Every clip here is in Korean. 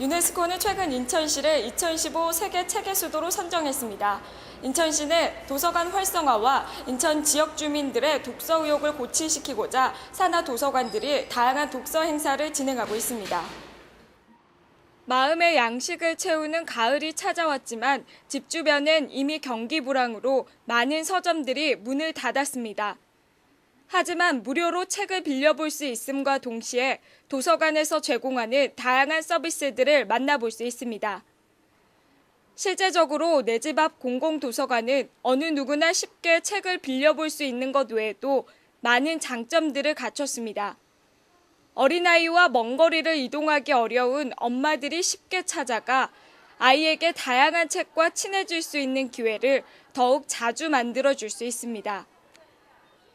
유네스코는 최근 인천시를 2015 세계 책의 수도로 선정했습니다. 인천시는 도서관 활성화와 인천 지역 주민들의 독서 의욕을 고취시키고자 산하 도서관들이 다양한 독서 행사를 진행하고 있습니다. 마음의 양식을 채우는 가을이 찾아왔지만 집 주변은 이미 경기 불황으로 많은 서점들이 문을 닫았습니다. 하지만 무료로 책을 빌려볼 수 있음과 동시에 도서관에서 제공하는 다양한 서비스들을 만나볼 수 있습니다. 실제적으로 내 집 앞 공공도서관은 어느 누구나 쉽게 책을 빌려볼 수 있는 것 외에도 많은 장점들을 갖췄습니다. 어린아이와 먼 거리를 이동하기 어려운 엄마들이 쉽게 찾아가 아이에게 다양한 책과 친해질 수 있는 기회를 더욱 자주 만들어 줄 수 있습니다.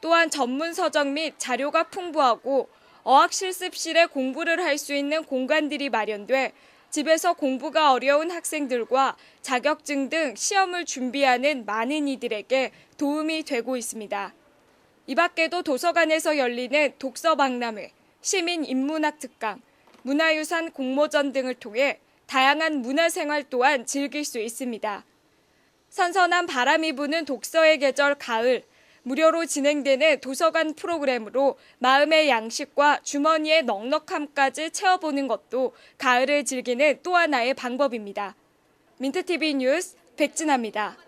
또한 전문 서적 및 자료가 풍부하고 어학 실습실에 공부를 할 수 있는 공간들이 마련돼 집에서 공부가 어려운 학생들과 자격증 등 시험을 준비하는 많은 이들에게 도움이 되고 있습니다. 이 밖에도 도서관에서 열리는 독서 박람회, 시민 인문학 특강, 문화유산 공모전 등을 통해 다양한 문화생활 또한 즐길 수 있습니다. 선선한 바람이 부는 독서의 계절 가을, 무료로 진행되는 도서관 프로그램으로 마음의 양식과 주머니의 넉넉함까지 채워보는 것도 가을을 즐기는 또 하나의 방법입니다. 민트TV 뉴스 백진아입니다.